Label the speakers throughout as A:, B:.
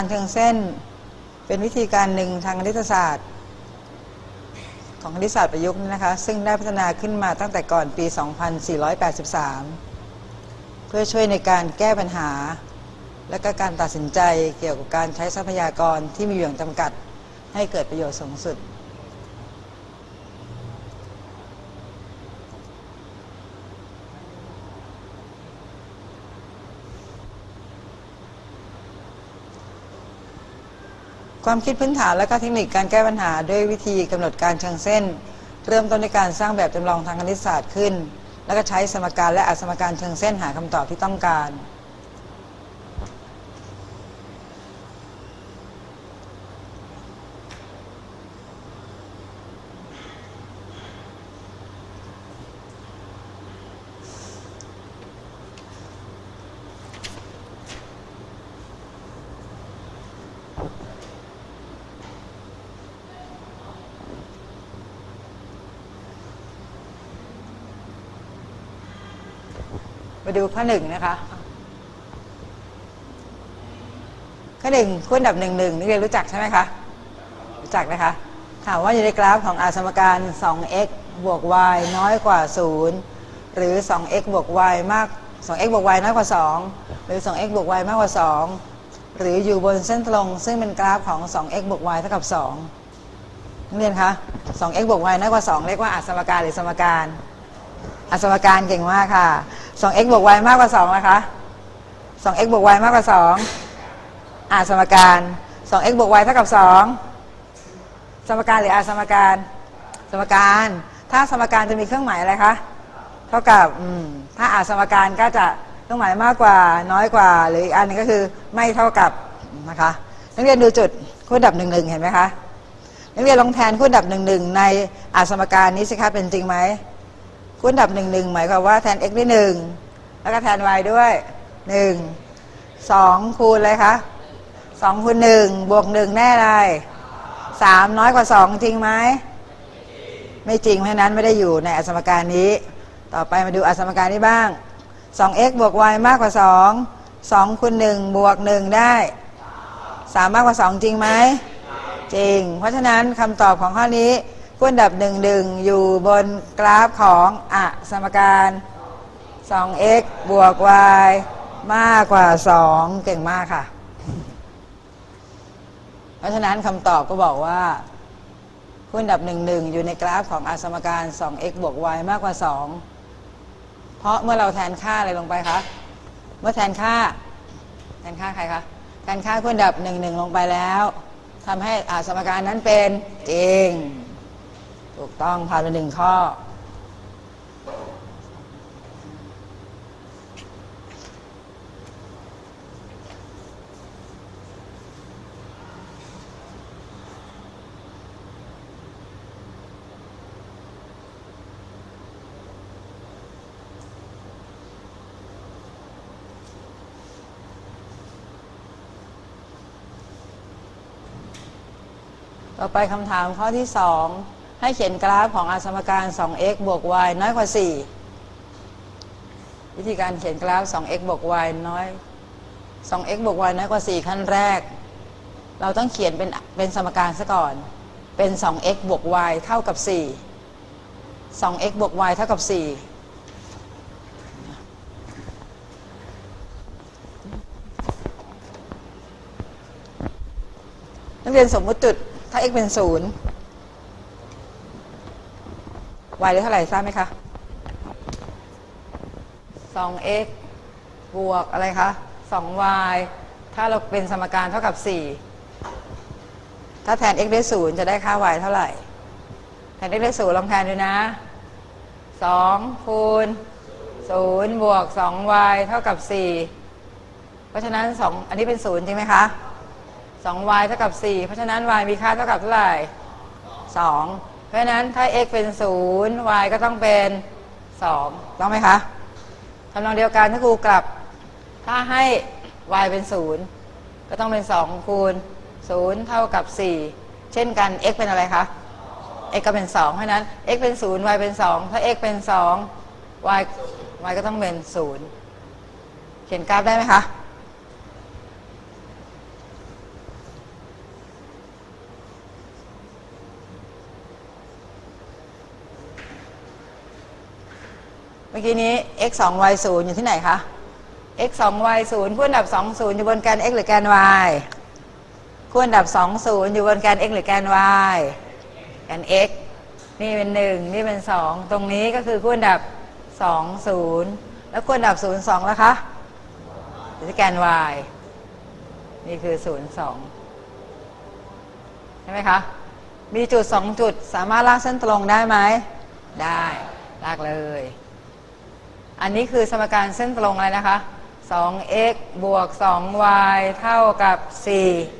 A: การเชิงเส้นเป็นวิธีการหนึ่งทางคณิตศาสตร์ ของคณิตศาสตร์ประยุกต์นี่นะคะ ซึ่งได้พัฒนาขึ้นมาตั้งแต่ก่อนปี 2483 เพื่อช่วยในการแก้ปัญหา และก็การตัดสินใจเกี่ยวกับการใช้ทรัพยากรที่มีอยู่อย่างจำกัดให้เกิดประโยชน์สูงสุด ความคิดพื้นฐานและก็เทคนิคการแก้ปัญหาด้วยวิธีกำหนดการเชิงเส้น เริ่มต้นในการสร้างแบบจำลองทางคณิตศาสตร์ขึ้น แล้วก็ใช้สมการและอสมการเชิงเส้นหาคำตอบที่ต้องการ มาดูข้อหนึ่งนะคะ ข้อหนึ่งคู่อันดับหนึ่งหนึ่งนักเรียนรู้จักใช่ไหมคะ รู้จักนะคะ ถามว่าอยู่ในกราฟของอาสมการ 2x บวก y น้อยกว่า 0 หรือ 2x บวก y มาก 2x บวก y น้อยกว่า 2 หรือ 2x บวก y มากกว่า 2 หรืออยู่บนเส้นตรง ซึ่งเป็นกราฟของ 2x บวก y เท่ากับ 2นักเรียนคะ 2x บวก y น้อยกว่า 2 เรียกว่าอาสมการหรือสมการอาสมการเก่งมากค่ะ 2x บวก y มากกว่า2นะคะ 2x บวก y มากกว่า2อาสมการ 2x บวก y เท่ากับ 2 สมการหรืออาสมการ สมการ ถ้าสมการจะมีเครื่องหมายอะไรคะ เท่ากับถ้าอาสมการก็จะเครื่องหมายมากกว่าน้อยกว่า หรืออีกอันนึงก็คือไม่เท่ากับนะคะนักเรียนดูจุดคู่ดับหนึ่งหนึ่งเห็นไหมคะนักเรียนลองแทนคู่ดับหนึ่งหนึ่งในอาสมการนี้สิคะเป็นจริงไหม คูณดับหนึ่งหนึ่งหมายความว่าแทน x ด้วยหนึ่งแล้วก็แทน y ด้วยหนึ่งสองคูณอะไรคะสองคูณหนึ่งบวกหนึ่งแน่อะไรสามน้อยกว่าสองจริงไหมไม่จริงเพราะฉะนั้นไม่ได้อยู่ในอสมการนี้ ต่อไปมาดูอสมการนี้บ้าง 2x บวก y มากกว่า 2 2คูณ1บวก 1 ได้ 3 มากกว่า 2 จริงไหม จริง เพราะฉะนั้นคำตอบของข้อนี้ คูณดับ1 1อยู่บนกราฟของอะสมการ 2x บวก y มากกว่า 2 เก่งมากค่ะ เพราะฉะนั้นคำตอบก็บอกว่าคูณดับ1 1อยู่ในกราฟของอะสมการ 2x บวก y มากกว่า 2 เพราะเมื่อเราแทนค่าอะไรลงไปคะ เมื่อแทนค่า แทนค่าใครคะ แทนค่าคูณดับ1 1ลงไปแล้วทำให้อาสมการนั้นเป็นจริง ถูกต้องผ่านไปหนึ่งข้อ ต่อไปคำถามข้อที่2 ให้เขียนกราฟของอสมการ 2x บวก y น้อยกว่า 4 วิธีการเขียนกราฟ 2x บวก y น้อย 2x บวก y น้อยกว่า 4 ขั้นแรก เราต้องเขียนเป็นเป็นสมการซะก่อน เป็น 2x บวก y เท่ากับ 4 2x บวก y เท่ากับ 4นักเรียนสมมติจุด ถ้า x เป็นศูนย์ y ได้เท่าไหร่ทราบไหมคะ 2x บวกอะไรคะ 2y ถ้าเราเป็นสมการเท่ากับ 4 ถ้าแทน x ได้ศูนย์จะได้ค่า y เท่าไหร่ แทน x ได้ศูนย์ลองแทนดูนะ 2 คูณ 0 บวก 2y เท่ากับ 4 เพราะฉะนั้น 2 อันนี้เป็นศูนย์จริงไหมคะ 2y เท่ากับ 4 เพราะฉะนั้น y มีค่าเท่ากับเท่าไหร่ 2 เพราะนั้นถ้า x เป็น 0 y ก็ต้องเป็น 2 ต้องไหมคะทำนองเดียวกันถ้าครูกลับ ถ้าให้ y เป็น 0 ก็ต้องเป็น 2 คูณ 0 เท่ากับ 4 เช่นกัน x เป็นอะไรคะ x ก็เป็น 2 เพราะนั้น x เป็น 0 y เป็น 2 ถ้า x เป็น 2 y y ก็ต้องเป็น 0 เขียนกราฟได้ไหมคะ มื่อกี้นี้ x 2 y 0อยู่ที่ไหนคะ x 2 y 0คู่อันดับ 2 0 อยู่บนแกน x หรือแกน y คู่อันดับ 2 0 อยู่บนแกน x หรือแกน y แกน x นี่เป็น 1 นี่เป็น 2 ตรงนี้ก็คือคู่อันดับ 2 0 แล้วคู่อันดับ 0 2 แล้วคะอยู่ที่แกน y นี่คือ 0 2 ใช่ไหมคะ มีจุด 2 จุดสามารถลากเส้นตรงได้ไหม ได้ ลากเลย อันนี้คือสมการเส้นตรงอะไรนะคะ 2x บวก 2y เท่ากับ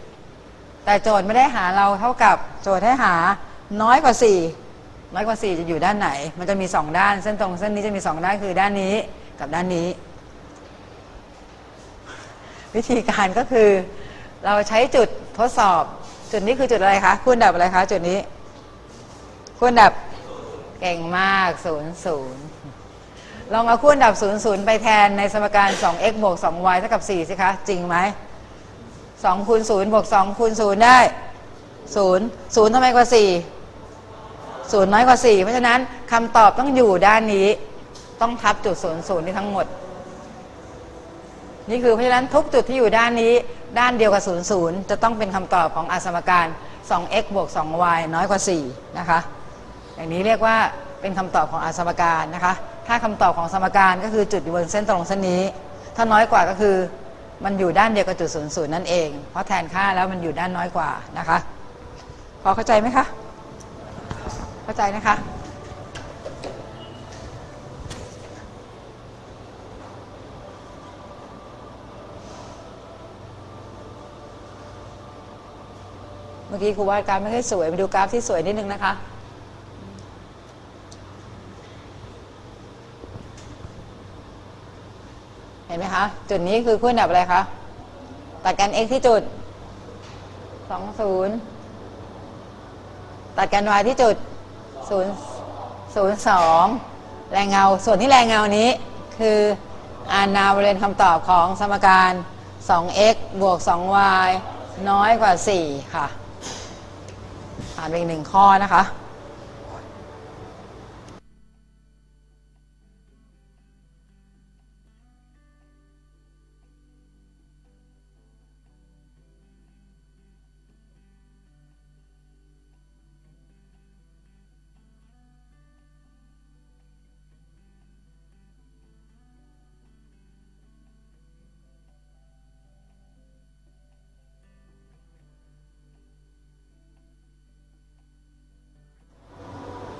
A: 4 แต่โจทย์ไม่ได้หาเราเท่ากับโจทย์ให้หาน้อยกว่า 4 น้อยกว่า 4 จะอยู่ด้านไหน มันจะมี 2 ด้าน เส้นตรงเส้นนี้จะมี 2 ด้านคือด้านนี้กับด้านนี้ วิธีการก็คือ เราใช้จุดทดสอบ จุดนี้คือจุดอะไรคะคูณดับอะไรคะจุดนี้คูณดับเก่งมาก 0 0 ลองเอาคู่อันดับ 0 0 ไปแทนในสมการ 2x บวก 2y เท่ากับ 4 สิคะ จริงไหม2คูณ0บวก2คูณ0ได้ 0 0ทำไมกว่า 4 0 น้อยกว่า 4 เพราะฉะนั้นคำตอบต้องอยู่ด้านนี้ ต้องทับจุด 0 0 นี่ทั้งหมด นี่คือเพราะฉะนั้นทุกจุดที่อยู่ด้านนี้ ด้านเดียวกับ 0 0 จะต้องเป็นคำตอบของอสมการ 2x บวก 2y น้อยกว่า 4 นะคะ อย่างนี้เรียกว่าเป็นคำตอบของอสมการนะคะ ถ้าคำตอบของสมการก็คือจุดอยู่บนเส้นตรงเส้นนี้ ถ้าน้อยกว่าก็คือมันอยู่ด้านเดียวกับจุดศูนย์ศูนย์นั่นเอง เพราะแทนค่าแล้วมันอยู่ด้านน้อยกว่านะคะ พอเข้าใจไหมคะ เข้าใจนะคะ เมื่อกี้ครูวาดกราฟไม่ค่อยสวย มาดูกราฟที่สวยนิดนึงนะคะ เห็นไหมคะ จุดนี้คือคู่อันดับอะไรคะตัดกัน x ที่จุด 20 ตัดกัน y ที่จุด 0 02 แรงเงา ส่วนที่แรงเงานี้คืออานาบริเวณคำตอบของสมการ 2x บวก 2y น้อยกว่า 4 ค่ะ ผ่านไปอีกหนึ่งข้อนะคะ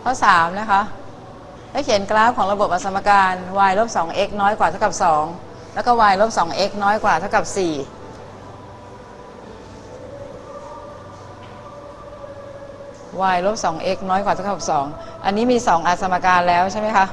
A: ข้อ 3 นะคะให้เขียนกราฟของระบบอสมการ y ลบ 2x น้อยกว่าเท่ากับ 2 แล้วก็ y ลบ 2x น้อยกว่าเท่ากับ 4 y ลบ 2x น้อยกว่าเท่ากับ 2 อันนี้มี 2 อสมการแล้วใช่ไหมคะ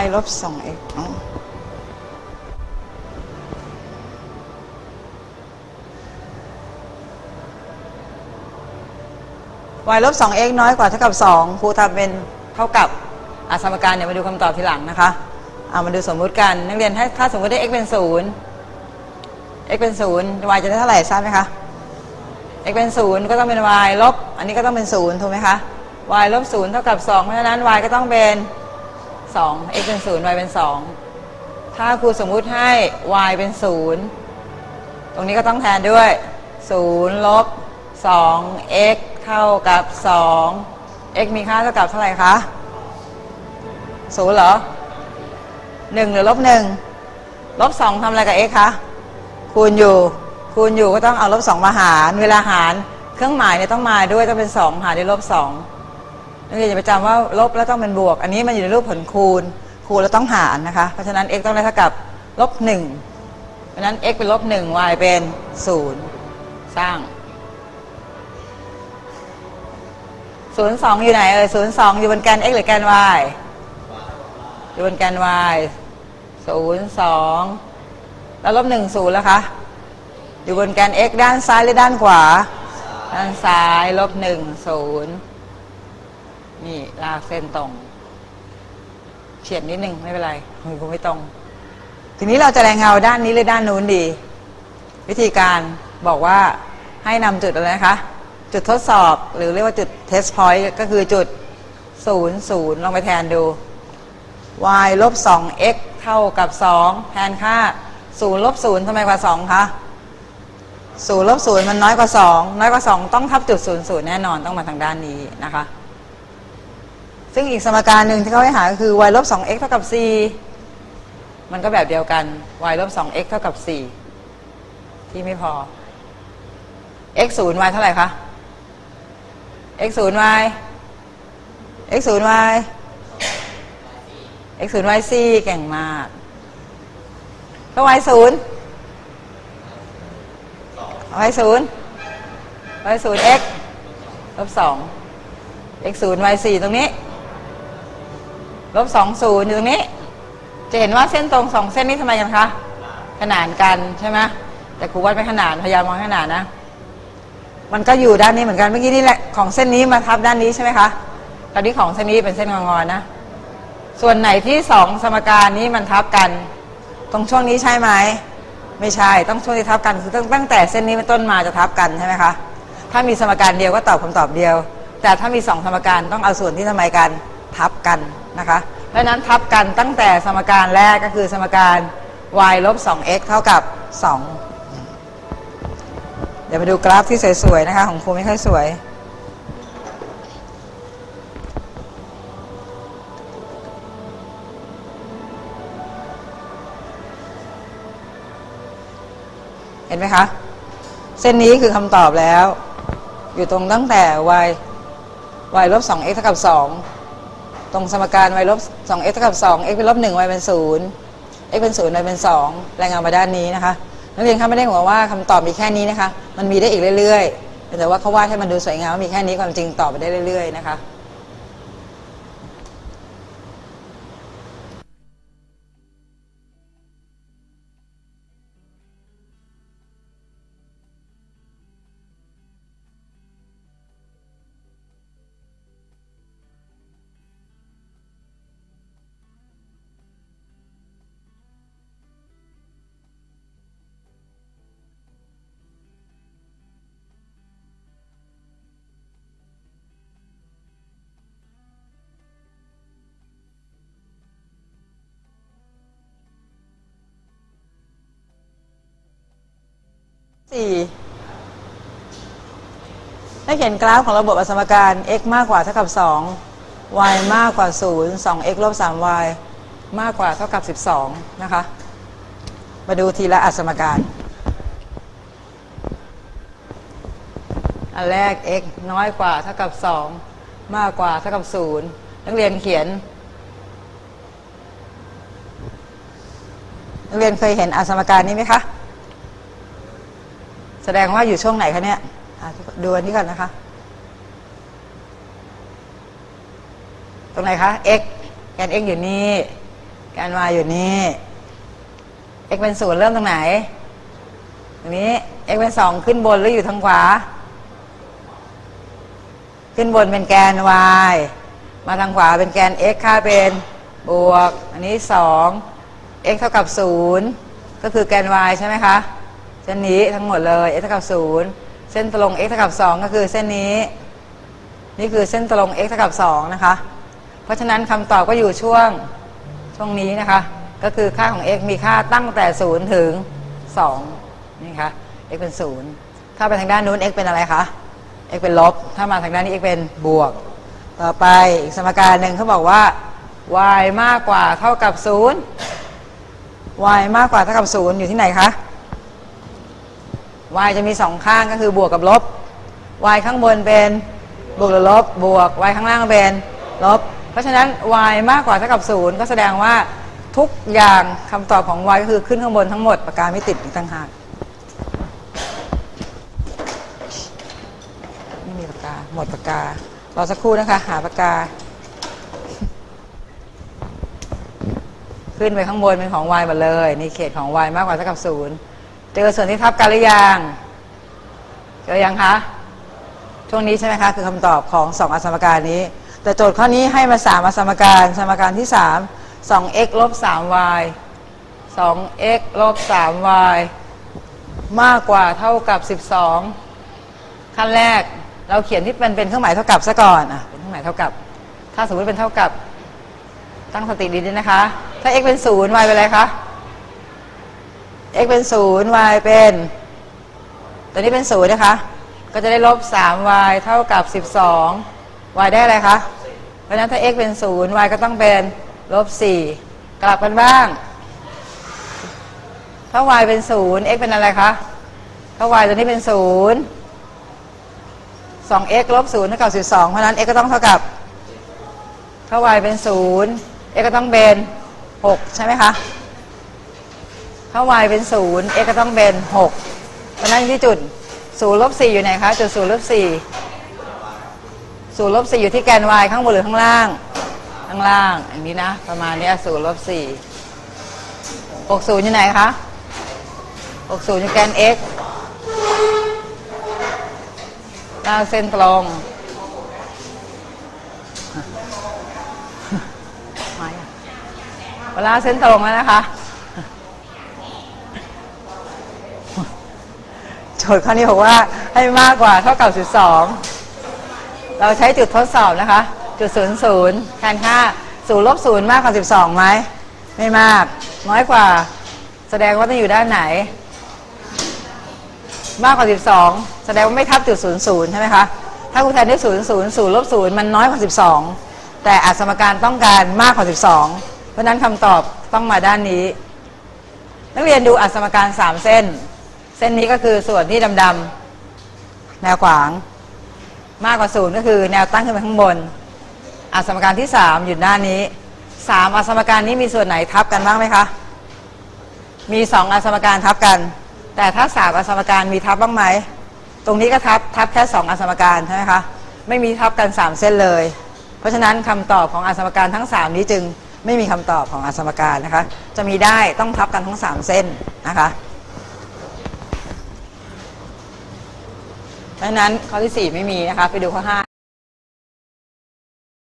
A: y ลบ 2x อ๋อ y ลบ 2x น้อยกว่าเท่ากับ2ครูทำเป็นเท่ากับอาสมการเดี๋ยวมาดูคำตอบทีหลังนะคะเอามาดูสมมุติกันนักเรียนถ้าถ้าสมมติได้ x เป็น0 x เป็น0 y จะได้เท่าไหร่ทราบไหมคะ x เป็น0ก็ต้องเป็น y ลบ อันนี้ก็ต้องเป็น0ถูกไหมคะ y ลบ0เท่ากับ2เพราะฉะนั้น y ก็ต้องเป็น 2 x เป็น 0 y เป็น 2 ถ้าครูสมมุติให้ y เป็น 0 ตรงนี้ก็ต้องแทนด้วย 0 ลบ 2 x เท่ากับ 2 x มีค่าเท่ากับเท่าไหร่คะ0เหรอ 1 หรือลบ 1 ลบ 2ทำอะไรกับ x คะ คูณอยู่ คูณอยู่ก็ต้องเอาลบ 2 มาหาร เวลาหาร เครื่องหมายเนี่ยต้องมาด้วยต้องเป็น 2 หารด้วยลบ 2 นักเรียนอย่าไปจำว่าลบแล้วต้องเป็นบวก อันนี้มันอยู่ในรูปผลคูณ คูณแล้วต้องหารนะคะ เพราะฉะนั้น x ต้องได้เท่ากับลบ1เพราะฉะนั้น x เป็นลบ1 y เป็น0สร้าง02อยู่ไหนเอ่ย02อยู่บนแกน x หรือแกน y อยู่บนแกน y 02แล้วลบ1 0แล้วคะ อยู่บนแกน x ด้านซ้ายหรือด้านขวา ด้านซ้ายลบ1 0นี่ นี่ลากเส้นตรงเฉียดนิดนึงไม่เป็นไรมือกูไม่ตรง ทีนี้เราจะแรงเงาด้านนี้หรือด้านนู้นดี วิธีการบอกว่าให้นำจุดอะไรนะคะ จุดทดสอบหรือเรียกว่าจุด test point ก็คือจุด 0 0 ลองไปแทนดู y ลบ 2x เท่ากับ 2 แทนค่า 0 ลบ 0ทำไมกว่า 2 คะ0ลบ 0 มันน้อยกว่า 2 น้อยกว่า 2 ต้องทับจุด 0 0 แน่นอนต้องมาทางด้านนี้นะคะ ซึ่งอีกสมการหนึ่งที่เขาให้หาคือ y ลบ 2x เท่ากับ4มันก็แบบเดียวกัน y ลบ 2x เท่ากับ 4 ที่ไม่พอ x 0 y เท่าไหร่คะ x 0 y x 0 y x 0 y 4เก่งมากก็ y 0 y 0 y 0 x ลบ 2 x 0 y 4ตรงนี้ ลบ2 0อยู่ตรงนี้ จะเห็นว่าเส้นตรงสองเส้นนี้ทำไมกันคะขนานกันใช่ไหมแต่ครูวัดไม่ขนานพยายามมองขนานนะ มันก็อยู่ด้านนี้เหมือนกันเมื่อกี้นี่แหละของเส้นนี้มาทับด้านนี้ใช่ไหมคะตอนนี้ของเส้นนี้เป็นเส้นงอๆนะส่วนไหนที่สองสมการนี้มันทับกัน ตรงช่วงนี้ใช่ไหมไม่ใช่ต้องช่วงที่ทับกันคือตั้งตั้งแต่เส้นนี้เป็นต้นมาจะทับกันใช่ไหมคะถ้ามีสมการเดียวก็ตอบคำตอบเดียว แต่ถ้ามีสองสมการต้องเอาส่วนที่ทำไมกันทับกัน นะคะเพราะนั้นทับกันตั้งแต่สมการแรกก็คือสมการ y ลบ 2x เท่ากับ 2 เดี๋ยวมาดูกราฟที่สวยๆนะคะ ของครูไม่ค่อยสวย เห็นไหมคะ เส้นนี้คือคำตอบแล้ว อยู่ตรงตั้งแต่ y y ลบ 2x เท่ากับ 2 ตรงสมการ y ลบ 2x เท่ากับ2 x เป็นลบ1 y เป็น 0 x เป็น 0 y เป็น 2 รายงานมาด้านนี้นะคะนักเรียนคะไม่ได้หวังว่าคำตอบมีแค่นี้นะคะ มันมีได้อีกเรื่อยๆ แต่ว่าเขาวาดให้มันดูสวยงามว่ามีแค่นี้ความจริงตอบไปได้เรื่อยๆนะคะ สี่ให้เขียนกราฟของระบบอสมการ x มากกว่าเท่ากับ 2 y มากกว่า 0 2x ลบ 3y มากกว่าเท่ากับ 12 นะคะ มาดูทีละอสมการ อันแรก x น้อยกว่าเท่ากับ 2 มากกว่าเท่ากับ 0 นักเรียนเขียน นักเรียนเคยเห็นอสมการนี้ไหมคะ แสดงว่าอยู่ช่วงไหนคะเนี่ยดูอันนี้ก่อนนะคะ ตรงไหนคะ x แกน x อยู่นี่แกน y อยู่นี่ x เป็นศูนย์เริ่มตรงไหนตรงนี้ x เป็นสองขึ้นบนหรืออยู่ทางขวา ขึ้นบนเป็นแกน y มาทางขวาเป็นแกน x ค่าเป็นบวก อันนี้สอง x เท่ากับศูนย์ก็คือแกน y ใช่ไหมคะ เส้นนี้ทั้งหมดเลย x เท่ากับศูนย์เส้นตรง x เท่ากับสองก็คือเส้นนี้ นี่คือเส้นตรง x เท่ากับสองนะคะ เพราะฉะนั้นคำตอบก็อยู่ช่วงช่วงนี้นะคะ ก็คือค่าของ x มีค่าตั้งแต่ 0 ถึง 2 นี่คะ x เป็นศูนย์ถ้าไปทางด้านนู้น x เป็นอะไรคะ x เป็นลบ ถ้ามาทางด้านนี้ x เป็นบวก ต่อไปอีกสมการหนึ่งเขาบอกว่า y มากกว่าเท่ากับศูนย์ y มากกว่าเท่ากับศูนย์อยู่ที่ไหนคะ y จะมีสองข้างก็คือบวกกับลบ y ข้างบนเป็นบวกหรือลบบวก y ข้างล่างเป็นลบ เพราะฉะนั้น y มากกว่าเท่ากับศูนย์ก็แสดงว่าทุกอย่างคำตอบของ y ก็คือขึ้นข้างบนทั้งหมดปากกาไม่ติดอีกต่างหากไม่มีปากกาหมดปากการอสักครู่นะคะ หาปากกา ขึ้นไปข้างบนเป็นของ y หมดเลย นี่เขตของ y มากกว่าเท่ากับศูนย์ เจอส่วนที่ทับกันหรือยัง เจอยังคะ ช่วงนี้ใช่ไหมคะ คือคำตอบของ2อสมการนี้ แต่โจทย์ข้อนี้ให้มา3อสมการ สมการที่3 2x ลบ 3y 2x ลบ 3y มากกว่าเท่ากับ12ขั้นแรกเราเขียนที่เป็นเป็นเครื่องหมายเท่ากับซะก่อนอะเป็นเครื่องหมายเท่ากับ ถ้าสมมติเป็นเท่ากับตั้งสติดีๆนะคะ ถ้า x เป็น0 y เป็นอะไรคะ x เป็น0 y เป็น ตัวนี้เป็น0นะคะ ก็จะได้ลบ 3y เท่ากับ 12 y ได้อะไรคะ เพราะฉะนั้นถ้า x เป็น0 y ก็ต้องเป็นลบ 4 กลับกันบ้าง ถ้า y เป็น0 x เป็นอะไรคะ ถ้า y ตัวนี้เป็น0 2x ลบ0เท่ากับ 12 เพราะฉะนั้น x ก็ต้องเท่ากับ ถ้า y เป็น 0 x ก็ต้องเป็น 6 ใช่ไหมคะ ถ้า y เป็น 0 x ก็ต้องเป็น 6 เพราะนั้นที่จุด0ลบ4อยู่ไหนคะ จุด0ลบ4 0ลบ4อยู่ที่แกน y ข้างบนหรือข้างล่าง ข้างล่าง อย่างนี้นะ ประมาณนี้0ลบ4 60 อยู่ไหนคะ 60 อยู่แกน x ลากเส้นตรงเวลาเส้นตรงแล้วนะคะ โจ ทย์ข้อนี้บอกว่าให้มากกว่าเท่ากับ12 เราใช้จุดทดสอบนะคะ จุด 00แทนค่า0ลบ0มากกว่า 12ไหมไม่มาก น้อยกว่า แสดงว่าต้องอยู่ด้านไหน มากกว่า 12 แสดงว่าไม่ทับจุด 00 ใช่ไหมคะ ถ้าคุณแทนด้วย0 0 0ลบ0มันน้อยกว่า 12 แต่อาสมการต้องการมากกว่า 12 เพราะฉะนั้นคำตอบต้องมาด้านนี้ นักเรียนดูอัสมการ 3 เส้น เส้นนี้ก็คือส่วนที่ดำๆแนวขวาง มากกว่าศูนย์ก็คือแนวตั้งขึ้นไปข้างบนอัสมการที่3อยู่ด้านนี้3อัสมการนี้มีส่วนไหนทับกันบ้างไหมคะ มี2อัสมการทับกัน แต่ถ้า3อัสมการมีทับบ้างไหม ตรงนี้ก็ทับทับแค่2อัสมการใช่ไหมคะ ไม่มีทับกัน3เส้นเลย เพราะฉะนั้นคำตอบของอัสมการทั้ง3นี้จึงไม่มีคำตอบของอัสมการนะคะ จะมีได้ต้องทับกันทั้ง3เส้นนะคะ เพราะฉะนั้นข้อที่ 4 ไม่มีนะคะ ไปดูข้อ 5